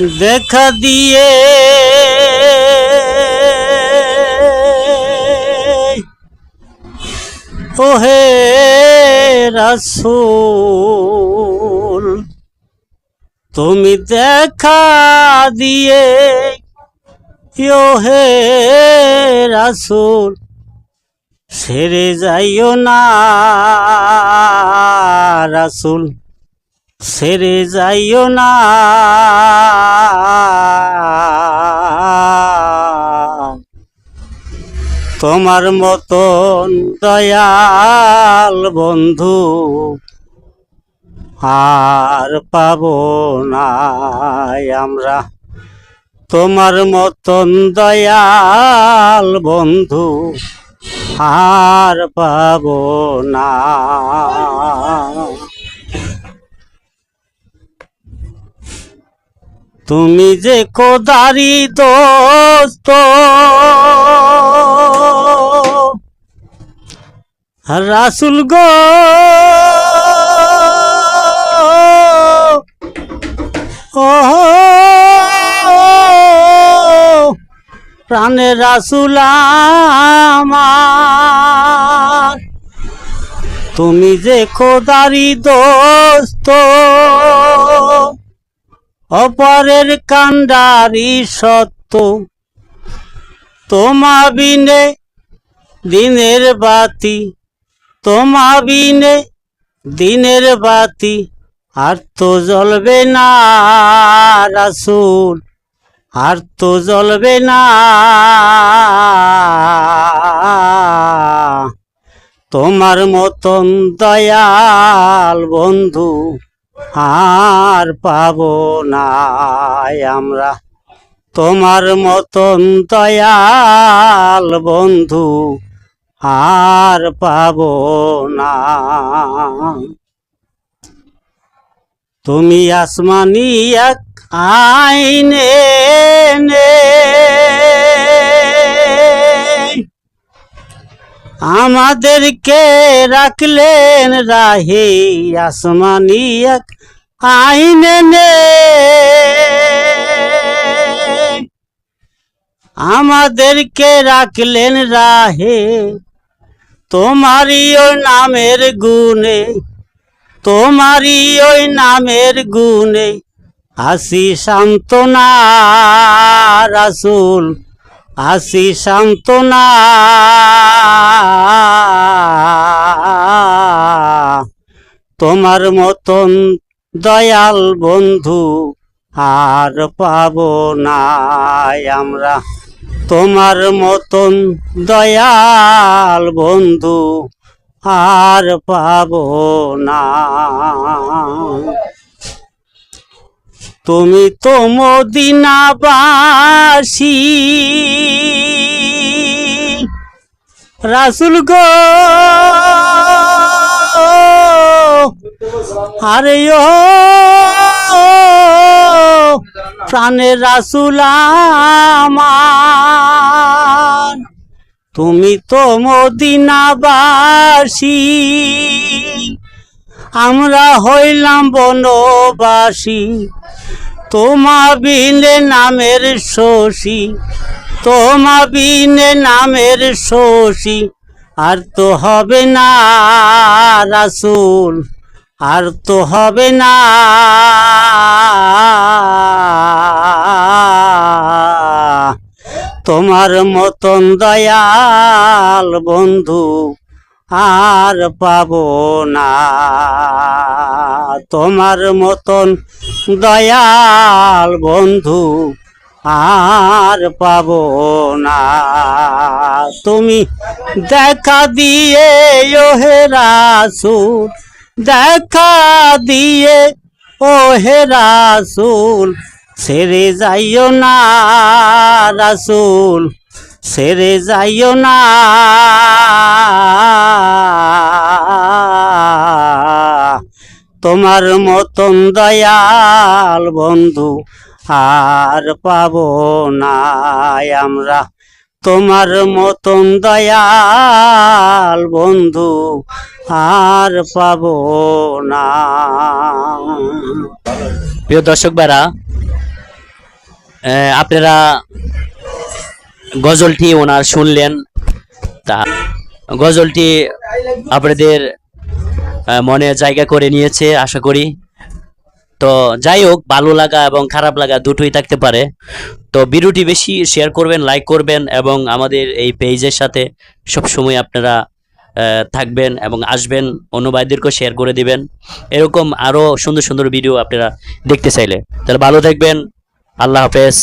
দেখা দিয়ে। ওহে রাসূল, তুমি দেখা দিয়ে। ওহে রাসূল সেরে যাইও না। রাসূল সেরে যাইও না। তোমার মতন দয়াল বন্ধু আর পাব না আমরা। তোমার মতন দয়াল বন্ধু আর পাব না। তুমি যে কোদারি দোস্ত। রাসুল গো। প্রাণে রাসুল তুমি যে খোদারি দোস্ত। অপরের কান্ডারি সত্য। তোমা বিনে দিনের বাতি, তোমা বিনে দিনের বাতি, আর তো জ্বলবে না রাসুল, আর তো জ্বলবে না। তোমার মতন দয়াল বন্ধু আর পাবো না আমরা। তোমার মতন দয়াল বন্ধু আর পাবো না। তুমি আসমানি এক আইনে আমাদেরকে রাখলেন রাহে আসমানি এক আইনে আমাদেরকে রাখলেন রাহে, তোমারই ওই নামের গুণে, তোমারই ওই নামের গুণে, আসি সান্ত্বনা রাসুল আসি সান্ত্বনা। তোমার মতন দয়াল বন্ধু আর পাবো না আমরা। তোমার মতন দয়াল বন্ধু আর পাব না। তুমি তো মদিনাবাসী। রাসুল গো। আরে ও। প্রাণের রাসুল তুমি তো মদিনাবাসী। আমরা হইলাম বনবাসী। তোমা বিনে নামের শশী। তোমা বিনে নামের শশী, আর তো হবে না রাসুল, আর তো হবে না তোমার মতন দয়াল বন্ধু আর পাবো না। তোমার মতন দয়াল বন্ধু আর পাব না। তুমি দেখা দিয়ে ওহে রাসুল, দেখা দিয়ে ওহে রাসুল, ছেড়ে যাইও না রাসুল, ছেড়ে যাইও না। তোমার মতন দয়াল বন্ধু আর পাবো না আমরা। তোমার মতন দয়াল বন্ধু আর পাবো না। প্রিয় দর্শক বেড়া আপনারা গজলটি ওনার শুনলেন। তা গজলটি আপনাদের মনে জায়গা করে নিয়েছে, আশা করি। তো যাই হোক, ভালো লাগা এবং খারাপ লাগা দুটোই থাকতে পারে। তো ভিডিওটি বেশি শেয়ার করবেন লাইক করবেন এবং আমাদের এই পেজের সাথে সবসময় আপনারা থাকবেন এবং আসবেন, অন্য শেয়ার করে দিবেন। এরকম আরও সুন্দর সুন্দর ভিডিও আপনারা দেখতে চাইলে। তাহলে ভালো থাকবেন, আল্লাহ হাফেজ।